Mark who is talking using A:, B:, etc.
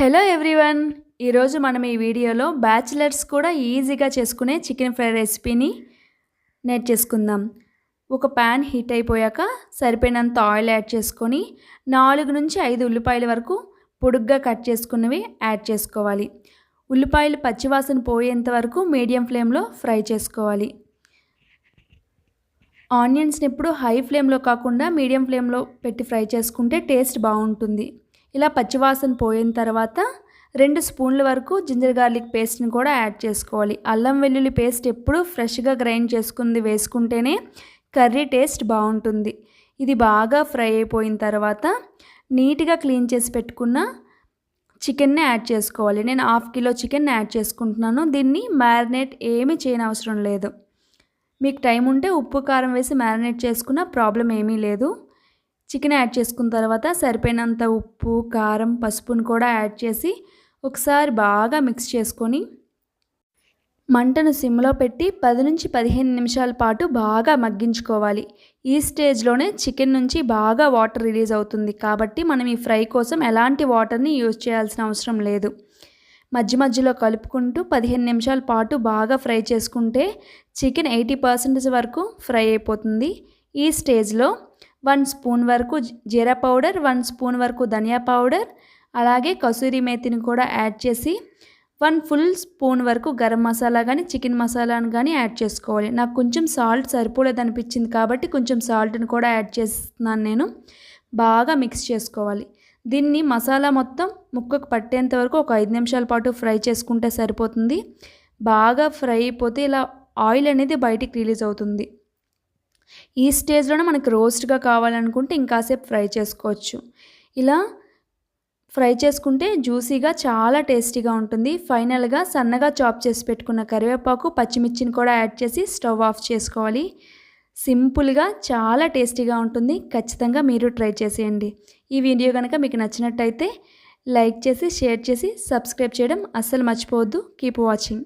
A: Hello everyone ఈరోజు మనం ఈ వీడియోలో బ్యాచిలర్స్ కూడా ఈజీగా చేసుకునే చికెన్ ఫ్రై రెసిపీని నేర్చేసుకుందాం ఒక ప్యాన్ హీట్ అయిపోయాక సరిపోయినంత ఆయిల్ యాడ్ చేసుకొని నాలుగు నుంచి ఐదు ఉల్లిపాయల వరకు పొడుగ్గా కట్ చేసుకున్నవి యాడ్ చేసుకోవాలి. ఉల్లిపాయలు పచ్చివాసన పోయేంత వరకు మీడియం ఫ్లేమ్లో ఫ్రై చేసుకోవాలి. ఆనియన్స్ని ఎప్పుడు హై ఫ్లేమ్లో కాకుండా మీడియం ఫ్లేమ్లో పెట్టి ఫ్రై చేసుకుంటే టేస్ట్ బాగుంటుంది. ఇలా పచ్చివాసన పోయిన తర్వాత రెండు స్పూన్ల వరకు జింజర్ గార్లిక్ పేస్ట్ని కూడా యాడ్ చేసుకోవాలి. అల్లం వెల్లుల్లి పేస్ట్ ఎప్పుడు ఫ్రెష్గా గ్రైండ్ చేసుకుంది వేసుకుంటేనే కర్రీ టేస్ట్ బాగుంటుంది. ఇది బాగా ఫ్రై అయిపోయిన తర్వాత నీట్గా క్లీన్ చేసి పెట్టుకున్న చికెన్ని యాడ్ చేసుకోవాలి. నేను హాఫ్ కిలో చికెన్ యాడ్ చేసుకుంటున్నాను. దీన్ని మ్యారినేట్ ఏమీ చేయని అవసరం లేదు. మీకు టైం ఉంటే ఉప్పు కారం వేసి మ్యారినేట్ చేసుకున్న ప్రాబ్లం ఏమీ లేదు. చికెన్ యాడ్ చేసుకున్న తర్వాత సరిపోయినంత ఉప్పు కారం పసుపును కూడా యాడ్ చేసి ఒకసారి బాగా మిక్స్ చేసుకొని మంటను సిమ్లో పెట్టి పది నుంచి పదిహేను నిమిషాల పాటు బాగా మగ్గించుకోవాలి. ఈ స్టేజ్లోనే చికెన్ నుంచి బాగా వాటర్ రిలీజ్ అవుతుంది. కాబట్టి మనం ఈ ఫ్రై కోసం ఎలాంటి వాటర్ని యూజ్ చేయాల్సిన అవసరం లేదు. మధ్య మధ్యలో కలుపుకుంటూ పదిహేను నిమిషాల పాటు బాగా ఫ్రై చేసుకుంటే చికెన్ ఎయిటీ పర్సెంటేజ్ వరకు ఫ్రై అయిపోతుంది. ఈ స్టేజ్లో వన్ స్పూన్ వరకు జీరా పౌడర్ వన్ స్పూన్ వరకు ధనియా పౌడర్ అలాగే కసూరి మేతిని కూడా యాడ్ చేసి వన్ ఫుల్ స్పూన్ వరకు గరం మసాలా కానీ చికెన్ మసాలాను కానీ యాడ్ చేసుకోవాలి. నాకు కొంచెం సాల్ట్ సరిపోలేదు అనిపించింది కాబట్టి కొంచెం సాల్ట్ని కూడా యాడ్ చేస్తున్నాను నేను. బాగా మిక్స్ చేసుకోవాలి. దీన్ని మసాలా మొత్తం ముక్కకు పట్టేంత వరకు ఒక ఐదు నిమిషాల పాటు ఫ్రై చేసుకుంటే సరిపోతుంది. బాగా ఫ్రై అయిపోతే ఇలా ఆయిల్ అనేది బయటికి రిలీజ్ అవుతుంది. ఈ స్టేజ్లోనే మనకి రోస్ట్గా కావాలనుకుంటే ఇంకాసేపు ఫ్రై చేసుకోవచ్చు. ఇలా ఫ్రై చేసుకుంటే జ్యూసీగా చాలా టేస్టీగా ఉంటుంది. ఫైనల్గా సన్నగా చాప్ చేసి పెట్టుకున్న కరివేపాకు పచ్చిమిర్చిని కూడా యాడ్ చేసి స్టవ్ ఆఫ్ చేసుకోవాలి. సింపుల్గా చాలా టేస్టీగా ఉంటుంది. ఖచ్చితంగా మీరు ట్రై చేసేయండి. ఈ వీడియో కనుక మీకు నచ్చినట్టయితే లైక్ చేసి షేర్ చేసి సబ్స్క్రైబ్ చేయడం అస్సలు మర్చిపోవద్దు. Keep watching.